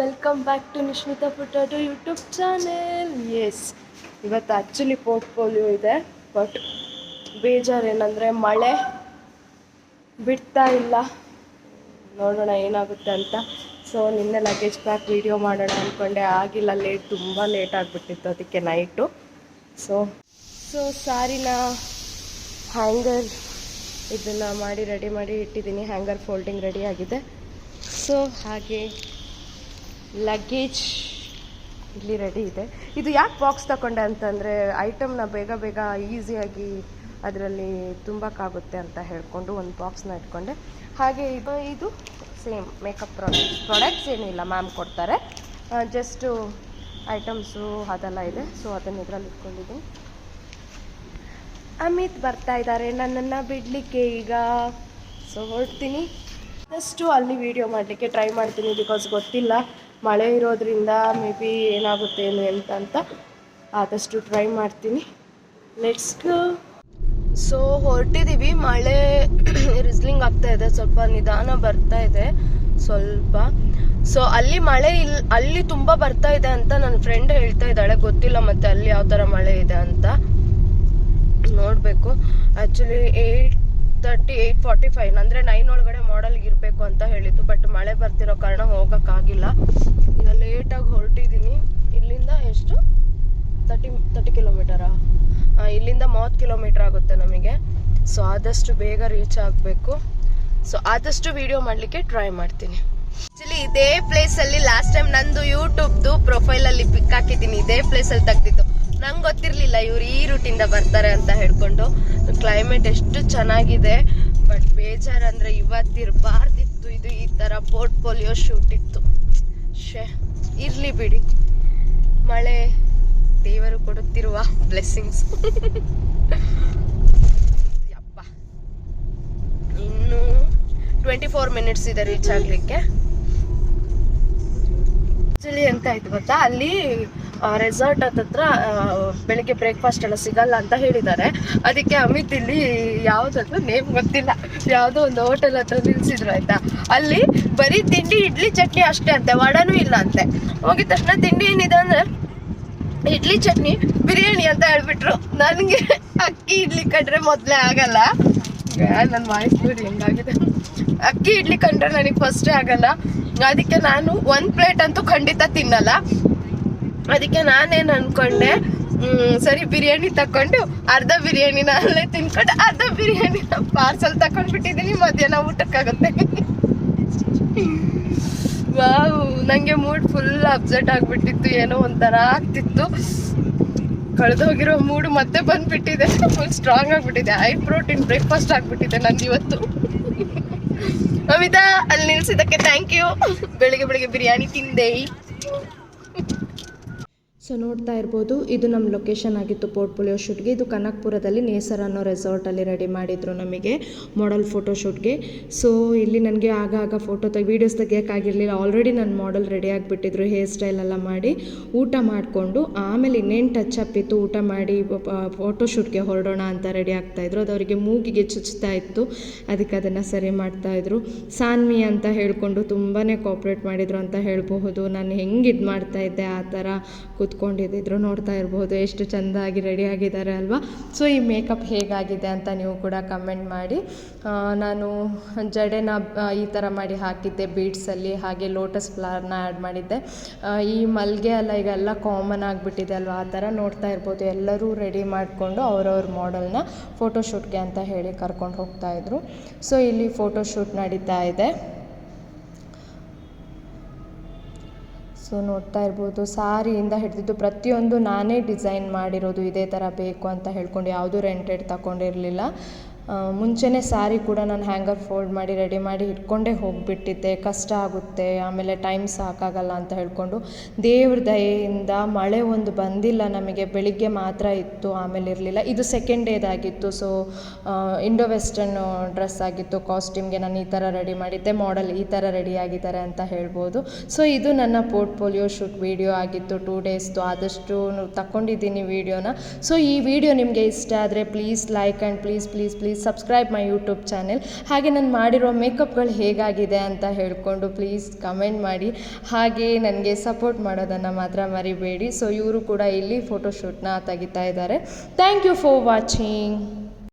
Welcome back to Nishmita potato YouTube channel yes ಇವತ್ತು actually portfolio ಇದೆ but ಬೇಜಾರು ಏನಂದರೆ ಮಳೆ ಬಿಡ್ತಾ ಇಲ್ಲ. ನೋಡೋಣ ಏನಾಗುತ್ತೆ ಅಂತ. ಸೊ ನಿನ್ನೆ ಲಗೇಜ್ ಪ್ಯಾಕ್ ವೀಡಿಯೋ ಮಾಡೋಣ ಅಂದ್ಕೊಂಡೆ ಆಗಿಲ್ಲ ಲೇಟ್ ತುಂಬ ಲೇಟ್ ಆಗಿಬಿಟ್ಟಿತ್ತು ಅದಕ್ಕೆ ನೈಟು ಸೊ ಸೊ ಸಾರಿನ ಹ್ಯಾಂಗರ್ ಇದನ್ನು ಮಾಡಿ ರೆಡಿ ಮಾಡಿ ಇಟ್ಟಿದ್ದೀನಿ. ಹ್ಯಾಂಗರ್ ಫೋಲ್ಡಿಂಗ್ ರೆಡಿ ಆಗಿದೆ. ಸೊ ಹಾಗೆ ಲಗೇಜ್ ಇಲ್ಲಿ ರೆಡಿ ಇದೆ. ಇದು ಯಾಕೆ ಬಾಕ್ಸ್ ತಗೊಂಡೆ ಅಂತಂದರೆ ಐಟಮ್ನ ಬೇಗ ಬೇಗ ಈಸಿಯಾಗಿ ಅದರಲ್ಲಿ ತುಂಬಕ್ಕಾಗುತ್ತೆ ಅಂತ ಹೇಳಿಕೊಂಡು ಒಂದು ಬಾಕ್ಸ್ನ ಇಟ್ಕೊಂಡೆ. ಹಾಗೆ ಇದು ಇದು ಸೇಮ್ ಮೇಕಪ್ ಪ್ರಾಡಕ್ಟ್ಸ್ ಪ್ರಾಡಕ್ಟ್ಸ್ ಏನಿಲ್ಲ ಮ್ಯಾಮ್ ಕೊಡ್ತಾರೆ. ಜಸ್ಟು ಐಟಮ್ಸು ಅದೆಲ್ಲ ಇದೆ. ಸೊ ಅದನ್ನು ಇದರಲ್ಲಿ ಇಟ್ಕೊಂಡಿದ್ದೀನಿ. ಅಮಿತ್ ಬರ್ತಾ ಇದ್ದಾರೆ. ನನ್ನನ್ನು ಬಿಡಲಿಕ್ಕೆ ಈಗ. ಸೊ ಹೊರಡ್ತೀನಿ. ಆದಷ್ಟು ಅಲ್ಲಿ ವಿಡಿಯೋ ಮಾಡಲಿಕ್ಕೆ ಟ್ರೈ ಮಾಡ್ತೀನಿ ಬಿಕಾಸ್ ಗೊತ್ತಿಲ್ಲ. ಮಳೆ ಇರೋದ್ರಿಂದ ಮೇ ಬಿ ಏನಾಗುತ್ತೆ ಏನು ಅಂತ ಅಂತ ಆದಷ್ಟು ಟ್ರೈ ಮಾಡ್ತೀನಿ. ಲೆಟ್ಸ್ ಸೊ ಹೊರಟಿದ್ದೀವಿ ಮಳೆ ರಿಸ್ಲಿಂಗ್ ಆಗ್ತಾ ಇದೆ. ಸ್ವಲ್ಪ ನಿಧಾನ ಬರ್ತಾ ಇದೆ. ಸ್ವಲ್ಪ. ಸೊ ಅಲ್ಲಿ ಮಳೆ ಇಲ್, ಅಲ್ಲಿ ತುಂಬ ಬರ್ತಾ ಇದೆ ಅಂತ ನನ್ನ ಫ್ರೆಂಡ್ ಹೇಳ್ತಾ ಇದ್ದಾಳೆ. ಗೊತ್ತಿಲ್ಲ ಮತ್ತೆ ಅಲ್ಲಿ ಯಾವ ಥರ ಮಳೆ ಇದೆ ಅಂತ. ನೋಡಬೇಕು. Actually eight thirty eight forty five ಅಂದರೆ ನೈನ್ ಒಳಗಡೆ ಇರಬೇಕು ಅಂತ ಹೇಳಿದ್ದು ಬಟ್ ಮಳೆ ಬರ್ತಿರೋ ಕಾರಣ ಹೋಗೋಕ್ಕಾಗಿಲ್ಲ. ಈಗ ಲೇಟಾಗಿ ಹೊರಟಿದ್ದೀನಿ ಇಲ್ಲಿಂದ ಎಷ್ಟು? ತರ್ಟಿ ತರ್ಟಿ ಕಿಲೋಮೀಟರಾ ಇಲ್ಲಿಂದ ಮೂವತ್ತು ಕಿಲೋಮೀಟರ್ ಆಗುತ್ತೆ ನಮಗೆ. ಸೊ ಆದಷ್ಟು ಬೇಗ ರೀಚ್ ಆಗಬೇಕು. ಸೊ ಆದಷ್ಟು ವಿಡಿಯೋ ಮಾಡಲಿಕ್ಕೆ ಟ್ರೈ ಮಾಡ್ತೀನಿ. ಆಕ್ಚುಲಿ ಇದೇ ಪ್ಲೇಸಲ್ಲಿ ಲಾಸ್ಟ್ ಟೈಮ್ ನಂದು ಯೂಟ್ಯೂಬ್ದು ಪ್ರೊಫೈಲಲ್ಲಿ ಪಿಕ್ ಹಾಕಿದ್ದೀನಿ. ಇದೇ ಪ್ಲೇಸಲ್ಲಿ ತೆಗ್ದಿದ್ದು. ನಂಗೆ ಗೊತ್ತಿರಲಿಲ್ಲ ಇವ್ರು ಈ ರೂಟಿಂದ ಬರ್ತಾರೆ ಅಂತ ಹೇಳ್ಕೊಂಡು. ಕ್ಲೈಮೇಟ್ ಎಷ್ಟು ಚೆನ್ನಾಗಿದೆ. ಬೇಜಾರಂದ್ರೆ ಇವತ್ತಿರಬಾರ್ದಿತ್ತು ಇದು ಈ ತರ ಪೋರ್ಟ್ಫೋಲಿಯೋ ಶೂಟ್ ಇತ್ತು. ಶೇ ಇರ್ಲಿ ಬಿಡಿ. ಮಳೆ, ದೇವರು ಕೊಡುತ್ತಿರುವ ಬ್ಲೆಸ್ಸಿಂಗ್ಸ್. ಯಪ್ಪ. ಇನ್ನು ಟ್ವೆಂಟಿ ಫೋರ್ ಮಿನಿಟ್ಸ್ ಇದೆ ರೀಚ್ ಆಗಲಿಕ್ಕೆ. ಆಕ್ಚುಲಿ ಎಂತ ಆಯ್ತು ಗೊತ್ತಾ? ಅಲ್ಲಿ ರೆಸಾರ್ಟ್ ಹತ್ರ ಬೆಳಿಗ್ಗೆ ಬ್ರೇಕ್ಫಾಸ್ಟ್ ಎಲ್ಲ ಸಿಗಲ್ಲ ಅಂತ ಹೇಳಿದ್ದಾರೆ. ಅದಕ್ಕೆ ಅಮಿತ್ ಇಲ್ಲಿ ಯಾವ್ದಾದ್ರು ನೇಮ್ ಗೊತ್ತಿಲ್ಲ. ಯಾವುದೋ ಒಂದು ಹೋಟೆಲ್ ಹತ್ರ ನಿಲ್ಸಿದ್ರು ಆಯ್ತಾ? ಅಲ್ಲಿ ಬರೀ ತಿಂಡಿ, ಇಡ್ಲಿ, ಚಟ್ನಿ ಅಷ್ಟೇ ಅಂತೆ, ವಡನೂ ಇಲ್ಲ ಅಂತೆ. ಹೋಗಿದ ತಕ್ಷಣ ತಿಂಡಿ ಏನಿದೆ ಅಂದ್ರೆ, ಇಡ್ಲಿ, ಚಟ್ನಿ, ಬಿರಿಯಾನಿ ಅಂತ ಹೇಳ್ಬಿಟ್ರು. ನನಗೆ ಅಕ್ಕಿ ಇಡ್ಲಿ ಕಂಡ್ರೆ ಮೊದಲೇ ಆಗಲ್ಲ. ನನ್ನ ವಾಯ್ಸ್ ನೋಡಿ ಹೆಂಗಾಗಿದೆ. ಅಕ್ಕಿ ಇಡ್ಲಿ ಕಂಡ್ರೆ ನನಗೆ ಫಸ್ಟೇ ಆಗಲ್ಲ. ಅದಕ್ಕೆ ನಾನು ಒಂದು ಪ್ಲೇಟ್ ಅಂತೂ ಖಂಡಿತ ತಿನ್ನಲ್ಲ. ಅದಕ್ಕೆ ನಾನೇನು ಅನ್ಕೊಂಡೆ ಸರಿ ಬಿರಿಯಾನಿ ತಕೊಂಡು ಅರ್ಧ ಬಿರಿಯಾನಿನ ಅಲ್ಲೇ ತಿನ್ಕೊಂಡು, ಅರ್ಧ ಬಿರಿಯಾನಿನ ಪಾರ್ಸಲ್ ತಕೊಂಡ್ಬಿಟ್ಟಿದ್ದೀನಿ ಮಧ್ಯಾಹ್ನ ಊಟಕ್ಕಾಗುತ್ತೆ. ವಾವ್ ನನಗೆ ಮೂಡ್ ಫುಲ್ ಅಪ್ಸೆಟ್ ಆಗ್ಬಿಟ್ಟಿತ್ತು, ಏನೋ ಒಂಥರ ಆಗ್ತಿತ್ತು. ಕಳೆದೋಗಿರೋ ಮೂಡ್ ಮತ್ತೆ ಬಂದ್ಬಿಟ್ಟಿದೆ ಫುಲ್ ಸ್ಟ್ರಾಂಗ್ ಆಗ್ಬಿಟ್ಟಿದೆ. ಹೈ ಪ್ರೋಟೀನ್ ಬ್ರೇಕ್ಫಾಸ್ಟ್ ಆಗ್ಬಿಟ್ಟಿದೆ ನಾನು ಇವತ್ತು ಅಮಿತಾ ಅಲ್ಲಿ ನಿಲ್ಸಿದ್ದಕ್ಕೆ ಥ್ಯಾಂಕ್ ಯು ಬೆಳಿಗ್ಗೆ ಬೆಳಿಗ್ಗೆ ಬಿರಿಯಾನಿ ತಿಂದೆ. ಸೊ ನೋಡ್ತಾ ಇರ್ಬೋದು, ಇದು ನಮ್ಮ ಲೊಕೇಶನ್ ಆಗಿತ್ತು ಪೋರ್ಟ್ಫೋಲಿಯೋ ಶೂಟ್ಗೆ ಇದು ಕನಕ್ಪುರದಲ್ಲಿ ನೇಸರ್ ಅನ್ನೋ ರೆಸಾರ್ಟಲ್ಲಿ ರೆಡಿ ಮಾಡಿದ್ರು ನಮಗೆ ಮಾಡೆಲ್ ಫೋಟೋ ಶೂಟ್ಗೆ ಸೊ ಇಲ್ಲಿ ನನಗೆ ಆಗಾಗ ಆಗ ಫೋಟೋ ತೆಗೆ ವೀಡಿಯೋಸ್ ತೆಗಿಯೋಕ್ಕಾಗಿರಲಿಲ್ಲ ಆಲ್ರೆಡಿ ನನ್ನ ಮಾಡೆಲ್ ರೆಡಿ ಆಗಿಬಿಟ್ಟಿದ್ರು ಹೇರ್ ಸ್ಟೈಲ್ ಎಲ್ಲ ಮಾಡಿ. ಊಟ ಮಾಡಿಕೊಂಡು, ಆಮೇಲೆ ಇನ್ನೇನು ಟಚ್ ಅಪ್ ಇತ್ತು, ಊಟ ಮಾಡಿ ಫೋಟೋ ಶೂಟ್ಗೆ ಹೊರಡೋಣ ಅಂತ ರೆಡಿ ಆಗ್ತಾಯಿದ್ರು ಅದು ಅವರಿಗೆ ಮೂಗಿಗೆ ಚುಚ್ತಾ ಇತ್ತು. ಅದಕ್ಕೆ ಅದನ್ನು ಸರಿ ಮಾಡ್ತಾಯಿದ್ರು ಸಾನ್ವಿ ಅಂತ ಹೇಳಿಕೊಂಡು ತುಂಬಾ ಕೋಪ್ರೇಟ್ ಮಾಡಿದರು ಅಂತ ಹೇಳಬಹುದು. ನಾನು ಹೆಂಗೆ ಇದು ಮಾಡ್ತಾಯಿದ್ದೆ ಆ ಥರ ಕೂತ್ಕೊಂಡಿದ್ದಿದ್ರು, ನೋಡ್ತಾ ಇರ್ಬೋದು, ಎಷ್ಟು ಚೆಂದಾಗಿ ರೆಡಿ ಆಗಿದ್ದಾರೆ ಅಲ್ವಾ? ಸೊ ಈ ಮೇಕಪ್ ಹೇಗಾಗಿದೆ ಅಂತ ನೀವು ಕೂಡ ಕಮೆಂಟ್ ಮಾಡಿ. ನಾನು ಜಡೆನ ಈ ಥರ ಮಾಡಿ ಹಾಕಿದ್ದೆ ಬೀಡ್ಸಲ್ಲಿ ಹಾಗೆ ಲೋಟಸ್ ಫ್ಲವರ್ನ ಆ್ಯಡ್ ಮಾಡಿದ್ದೆ. ಈ ಮಲ್ಲಿಗೆ ಎಲ್ಲ ಈಗ ಎಲ್ಲ ಕಾಮನ್ ಆಗಿಬಿಟ್ಟಿದೆ ಅಲ್ವಾ? ಆ ಥರ ನೋಡ್ತಾ ಇರ್ಬೋದು. ಎಲ್ಲರೂ ರೆಡಿ ಮಾಡಿಕೊಂಡು ಅವ್ರವ್ರ ಮಾಡೆಲ್ನ ಫೋಟೋಶೂಟ್ಗೆ ಅಂತ ಹೇಳಿ ಕರ್ಕೊಂಡು ಹೋಗ್ತಾ ಇದ್ರು. ಸೊ ಇಲ್ಲಿ ಫೋಟೋಶೂಟ್ ನಡೀತಾ ಇದೆ. ಸೊ ನೋಡ್ತಾ ಇರ್ಬೋದು, ಸಾರಿಯಿಂದ ಹಿಡಿದಿದ್ದು ಪ್ರತಿಯೊಂದು ನಾನೇ ಡಿಸೈನ್ ಮಾಡಿರೋದು ಇದೇ ಥರ ಬೇಕು ಅಂತ ಹೇಳ್ಕೊಂಡು ಯಾವುದೂ ರೆಂಟೆಡ್ ತಗೊಂಡಿರಲಿಲ್ಲ. ಮುಂಚೆನೇ ಸಾರಿ ಕೂಡ ನಾನು ಹ್ಯಾಂಗರ್ ಫೋಲ್ಡ್ ಮಾಡಿ, ರೆಡಿ ಮಾಡಿ ಇಟ್ಕೊಂಡೇ ಹೋಗಿಬಿಟ್ಟಿದ್ದೆ. ಕಷ್ಟ ಆಗುತ್ತೆ, ಆಮೇಲೆ ಟೈಮ್ ಸಾಕಾಗಲ್ಲ ಅಂತ ಹೇಳಿಕೊಂಡು. ದೇವ್ರ ದಯೆಯಿಂದ ಮಳೆ ಒಂದು ಬಂದಿಲ್ಲ, ನಮಗೆ ಬೆಳಿಗ್ಗೆ ಮಾತ್ರ ಇತ್ತು, ಆಮೇಲೆ ಇರಲಿಲ್ಲ. ಇದು ಸೆಕೆಂಡ್ ಡೇದಾಗಿತ್ತು ಸೊ ಇಂಡೋ ವೆಸ್ಟರ್ನ್ ಡ್ರೆಸ್ ಆಗಿತ್ತು ಕಾಸ್ಟ್ಯೂಮ್ಗೆ ನಾನು ಈ ಥರ ರೆಡಿ ಮಾಡಿದ್ದೆ ಮಾಡಲ್ ಈ ಥರ ರೆಡಿ ಆಗಿದ್ದಾರೆ ಅಂತ ಹೇಳ್ಬೋದು. ಸೊ ಇದು ನನ್ನ ಪೋರ್ಟ್ಫೋಲಿಯೋ ಶೂಟ್ ವೀಡಿಯೋ ಆಗಿತ್ತು ಟೂ ಡೇಸ್ದು ಆದಷ್ಟು ತಗೊಂಡಿದ್ದೀನಿ ವೀಡಿಯೋನ ಸೊ ಈ ವಿಡಿಯೋ ನಿಮಗೆ ಇಷ್ಟ ಆದರೆ please like and please please please please subscribe my YouTube channel ಹಾಗೆ ನಾನು ಮಾಡಿರೋ ಮೇಕಪ್ಗಳು ಹೇಗಾಗಿದೆ ಅಂತ ಹೇಳಿಕೊಂಡು ಪ್ಲೀಸ್ ಕಮೆಂಟ್ ಮಾಡಿ. ಹಾಗೆ ನನಗೆ ಸಪೋರ್ಟ್ ಮಾಡೋದನ್ನು ಮಾತ್ರ ಮರಿಬೇಡಿ. ಸೊ ಇವರು ಕೂಡ ಇಲ್ಲಿ ಫೋಟೋಶೂಟ್ನ ತೆಗಿತಾ ಇದ್ದಾರೆ. Thank you for watching